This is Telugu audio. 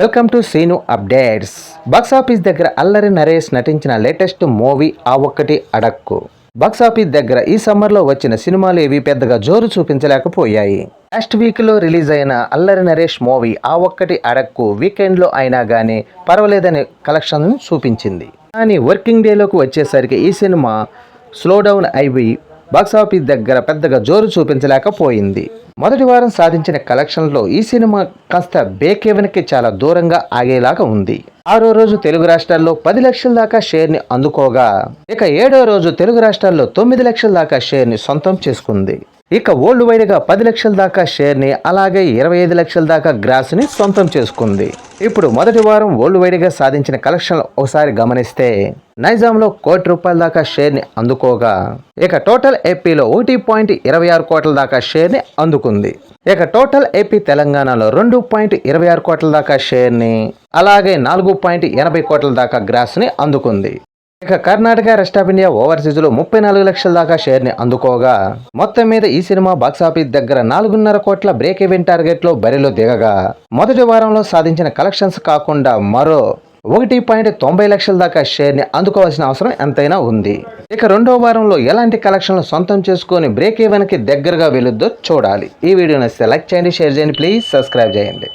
Welcome to Seenu updates box office దగ్గర అల్లరి నరేష్ నటించిన లేటెస్ట్ మూవీ ఆ ఒక్కటి అడక్కు. బాక్సాఫీస్ దగ్గర ఈ సమ్మర్లో వచ్చిన సినిమాలు ఏవి పెద్దగా జోరు చూపించలేకపోయాయి. లాస్ట్ వీక్లో రిలీజ్ అయిన అల్లరి నరేష్ మూవీ ఆ ఒక్కటి అడక్కు. వీకెండ్లో అయినా కానీ పర్వాలేదనే కలెక్షన్ చూపించింది. కానీ వర్కింగ్ డేలోకి వచ్చేసరికి ఈ సినిమా స్లో డౌన్ అయిపోయి బాక్సాఫీస్ దగ్గర పెద్దగా జోరు చూపించలేకపోయింది. మొదటి వారం సాధించిన కలెక్షన్లో ఈ సినిమా కాస్త బేకేవెన్కి చాలా దూరంగా ఆగేలాగా ఉంది. ఆరో రోజు తెలుగు రాష్ట్రాల్లో పది లక్షల దాకా షేర్ని అందుకోగా ఇక ఏడో రోజు తెలుగు రాష్ట్రాల్లో తొమ్మిది లక్షల దాకా షేర్ని సొంతం చేసుకుంది. ఇక ఓల్డ్ వైడ్గా పది లక్షల దాకా షేర్ని అలాగే ఇరవై ఐదు లక్షల దాకా గ్రాస్ని సొంతం చేసుకుంది. ఇప్పుడు మొదటి వారం ఓల్డ్ వైడ్గా సాధించిన కలెక్షన్లు ఒకసారి గమనిస్తే నైజాంలో కోటి రూపాయల దాకా షేర్ని అందుకోగా. ఇక టోటల్ ఏపీలో ఒకటి పాయింట్ ఇరవై ఆరు కోట్ల దాకా షేర్ని అందుకుంది. ఇక టోటల్ ఏపీ తెలంగాణలో రెండు పాయింట్ ఇరవై ఆరు కోట్ల దాకా షేర్ని అలాగే నాలుగు పాయింట్ ఎనభై కోట్ల దాకా గ్రాస్ని అందుకుంది. ఇక కర్ణాటక రెస్ట్ ఆఫ్ ఇండియా ఓవర్సీస్లో ముప్పై నాలుగు లక్షల దాకా షేర్ని అందుకోగా మొత్తం మీద ఈ సినిమా బాక్సాఫీస్ దగ్గర నాలుగున్నర కోట్ల బ్రేక్ ఈవెన్ టార్గెట్లో బరిలో దిగగా. మొదటి వారంలో సాధించిన కలెక్షన్స్ కాకుండా మరో ఒకటి పాయింట్ తొంభై లక్షల దాకా షేర్ని అందుకోవాల్సిన అవసరం ఎంతైనా ఉంది. ఇక రెండో వారంలో ఎలాంటి కలెక్షన్లు సొంతం చేసుకొని బ్రేక్ ఈవెన్కి దగ్గరగా వెళుద్దో చూడాలి. ఈ వీడియో నచ్చితే లైక్ చేయండి షేర్ చేయండి ప్లీజ్ సబ్స్క్రైబ్ చేయండి.